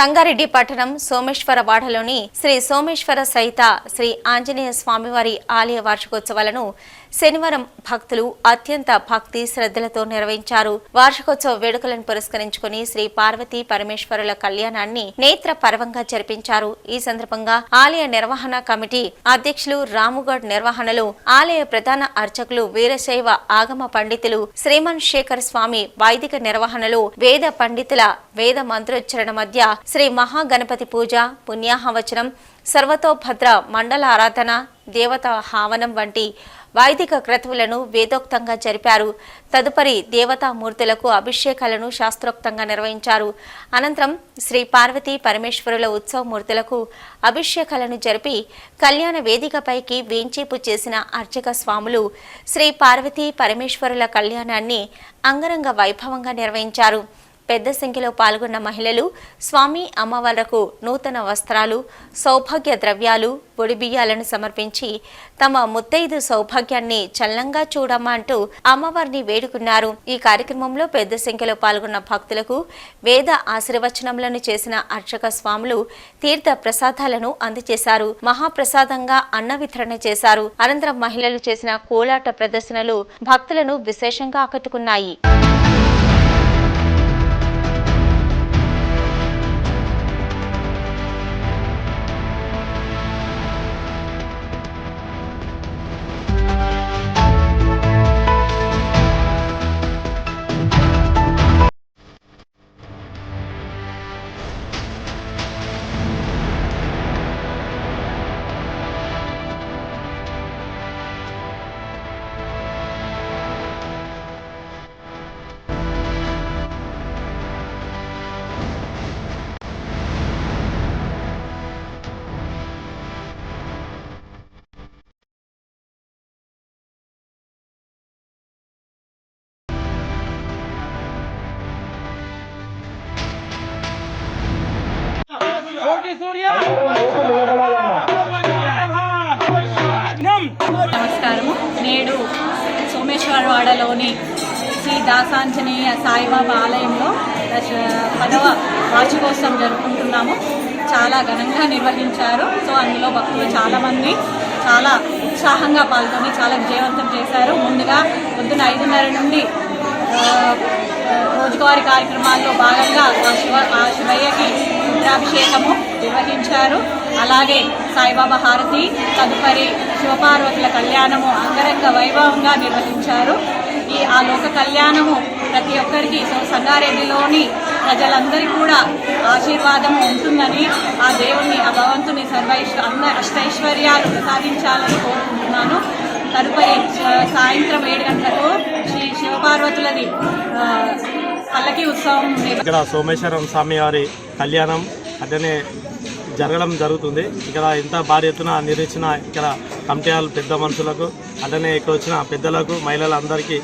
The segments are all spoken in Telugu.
సంగారెడ్డి పట్టణం సోమేశ్వరవాడలోని శ్రీ సోమేశ్వర సహిత శ్రీ ఆంజనేయ స్వామివారి ఆలయ వార్షికోత్సవాలను శనివారం భక్తులు అత్యంత భక్తి శ్రద్ధలతో నిర్వహించారు. వార్షికోత్సవ వేడుకలను పురస్కరించుకుని శ్రీ పార్వతీ పరమేశ్వరుల కళ్యాణాన్ని నేత్ర పర్వంగా జరిపించారు. ఈ సందర్భంగా ఆలయ నిర్వహణ కమిటీ అధ్యక్షులు రాముగఢ్ నిర్వహణలో ఆలయ ప్రధాన అర్చకులు వీరశైవ ఆగమ పండితులు శ్రీమన్ శేఖర్ స్వామి వైదిక నిర్వహణలో వేద పండితుల వేద మంత్రోచ్చరణ మధ్య శ్రీ మహాగణపతి పూజ పుణ్యాహవచనం సర్వతోభద్ర మండల ఆరాధన దేవత హావనం వంటి వైదిక క్రతువులను వేదోక్తంగా జరిపారు. తదుపరి దేవతామూర్తులకు అభిషేకాలను శాస్త్రోక్తంగా నిర్వహించారు. అనంతరం శ్రీ పార్వతీ పరమేశ్వరుల ఉత్సవమూర్తులకు అభిషేకాలను జరిపి కళ్యాణ వేదికపైకి వేంచేపు చేసిన అర్చక స్వాములు శ్రీ పార్వతీ పరమేశ్వరుల కళ్యాణాన్ని అంగరంగ వైభవంగా నిర్వహించారు. పెద్ద సంఖ్యలో పాల్గొన్న మహిళలు స్వామి అమ్మవార్లకు నూతన వస్త్రాలు సౌభాగ్య ద్రవ్యాలు బియ్యాలను సమర్పించి తమ ముత్తైదు సౌభాగ్యాన్ని చల్లంగా చూడమ్మా అంటూ అమ్మవారిని వేడుకున్నారు. ఈ కార్యక్రమంలో పెద్ద సంఖ్యలో పాల్గొన్న భక్తులకు వేద ఆశీర్వచనములను చేసిన అర్చక స్వాములు తీర్థ ప్రసాదాలను అందజేశారు. మహాప్రసాదంగా అన్న వితరణ చేశారు. అనంతరం మహిళలు చేసిన కోలాట ప్రదర్శనలు భక్తులను విశేషంగా ఆకట్టుకున్నాయి. నమస్కారము నేడు సోమేశ్వరవాడలోని శ్రీ దాసాంజనేయ సాయిబాబా ఆలయంలో పదవ వార్షికోత్సవం జరుపుకుంటున్నాము. చాలా ఘనంగా నిర్వహించారు. సో అందులో భక్తులు చాలామంది చాలా ఉత్సాహంగా పాల్గొని చాలా విజయవంతం చేశారు. ముందుగా పొద్దున ఐదున్నర నుండి రోజువారీ కార్యక్రమాల్లో భాగంగా ఆ శివ ఆ శివయ్యకి రుద్రాభిషేకము నిర్వహించారు. అలాగే సాయిబాబా హారతి తదుపరి శివపార్వతుల కళ్యాణము అంగరంగ వైభవంగా నిర్వహించారు. ఈ ఆ లోక కళ్యాణము ప్రతి ఒక్కరికి సో సంగారెడ్డిలోని ప్రజలందరికీ కూడా ఆశీర్వాదం ఉంటుందని ఆ దేవుణ్ణి ఆ భగవంతుని సర్వైశ్వ అందరి అష్టైశ్వర్యాలు ప్రసాదించాలని కోరుకుంటున్నాను. తదుపరి సాయంత్రం ఏడు గంటలకు శ్రీ శివపార్వతులది పల్లకి ఉత్సవం ఇక్కడ సోమేశ్వరం స్వామి వారి కళ్యాణం అట్లనే జరగడం జరుగుతుంది. ఇక్కడ ఎంత భారీ ఎత్తున నిర్మించిన ఇక్కడ కమిటీ పెద్ద మనుషులకు అట్లనే ఇక్కడ వచ్చిన పెద్దలకు మహిళలందరికీ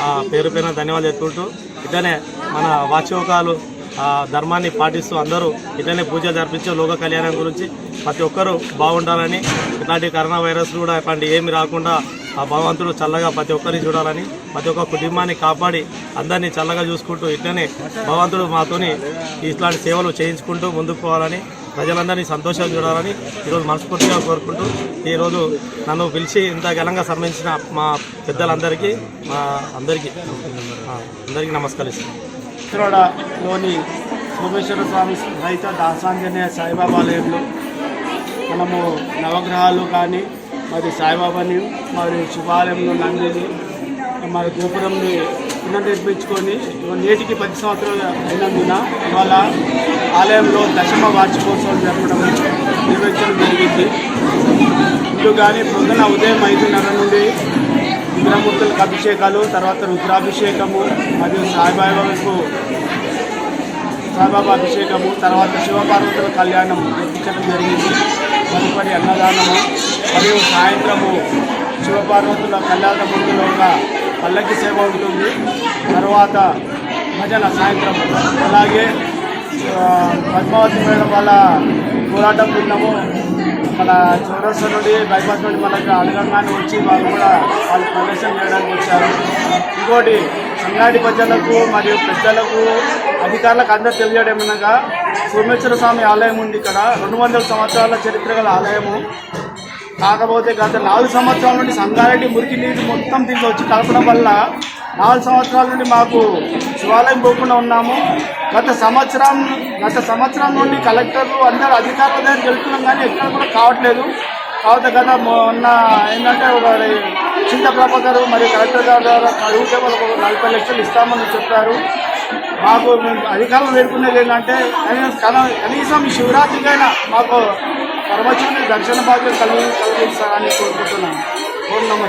ఆ, పేరు పేరున ధన్యవాదాలు చెప్పుకుంటూ ఇట్లనే మన వాచోకాలు ధర్మాన్ని పాటిస్తూ అందరూ ఇట్లనే పూజ జరిపించే లోక కళ్యాణం గురించి ప్రతి ఒక్కరూ బాగుండాలని. ఇట్లాంటి కరోనా వైరస్ కూడా ఇట్లాంటి ఏమి రాకుండా ఆ భగవంతుడు చల్లగా ప్రతి ఒక్కరిని చూడాలని ప్రతి ఒక్క కుటుంబాన్ని కాపాడి అందరినీ చల్లగా చూసుకుంటూ ఇట్లనే భగవంతుడు మాతోని ఇట్లాంటి సేవలు చేయించుకుంటూ ముందుకు పోవాలని ప్రజలందరినీ సంతోషంగా చూడాలని ఈరోజు మనస్ఫూర్తిగా కోరుకుంటూ ఈరోజు నన్ను పిలిచి ఇంత ఘనంగా సంబంధించిన మా పెద్దలందరికీ మా అందరికీ అందరికీ నమస్కరిస్తున్నాను. లోని సోమేశ్వర స్వామి రైత దాసాంజనేయ సాయిబాబాలయంలో మనము నవగ్రహాలు కానీ మరి సాయిబాబాని మరి శుభాలయంలో నందిని మరి గోపురంని పునర్నిర్మించుకొని నేటికి పది సంవత్సరాలు అయినందున ఇవాళ ఆలయంలో దశమ వార్షికోత్సవం జరపడం నిర్వహించడం జరిగింది. ఇల్లు కానీ పొద్దున ఉదయం ఐదున్నర నుండి విగ్రహమూర్తులకు అభిషేకాలు తర్వాత రుద్రాభిషేకము మరియు సాయిబాబాకు సాయిబాబా అభిషేకము తర్వాత శివపార్వతుల కళ్యాణం జరిపించడం జరిగింది. తదుపరి అన్నదానము మరియు సాయంత్రము శివపార్వతుల కళ్యాణ ముందులో ఒక పల్లకి సేవ ఉంటుంది. తర్వాత భజన సాయంత్రం. అలాగే పద్మావతి మేడం వాళ్ళ పోరాటం విన్నాము మన చౌరస్తా నుండి బైపాస్ నుండి మనకు అడగంగానే వచ్చి వాళ్ళు కూడా వాళ్ళు ప్రదర్శన చేయడానికి వచ్చారు. ఇంకోటి సంగాడి ప్రజలకు మరియు పెద్దలకు అధికారులకు అందరూ తెలియడం అనగా సోమేశ్వర స్వామి ఆలయం ఉంది ఇక్కడ. రెండు వందల సంవత్సరాల చరిత్ర గల ఆలయము. కాకపోతే గత నాలుగు సంవత్సరాల నుండి సంగారెడ్డి మురికి నీరు మొత్తం దీనికి వచ్చి కలపడం వల్ల నాలుగు సంవత్సరాల నుండి మాకు శివాలయం పోకుండా ఉన్నాము. గత సంవత్సరం గత సంవత్సరం నుండి కలెక్టర్లు అందరు అధికారుల దగ్గర వెళ్తున్నాం కానీ ఎక్కడ కూడా కావట్లేదు. కాకపోతే గత మొన్న ఏంటంటే ఒక చింత ప్రభాకర్ మరియు కలెక్టర్ గారు ద్వారా అడిగితే వాళ్ళకు నలభై లక్షలు ఇస్తామని చెప్పారు. మాకు అధికారులు వేడుకునేది ఏంటంటే కనీసం కనీసం శివరాత్రికైనా మాకు పరమశివుని దర్శన భాగ్యం కలిగి కలిగిస్తారని కోరుకుంటున్నాను. ఓం నమ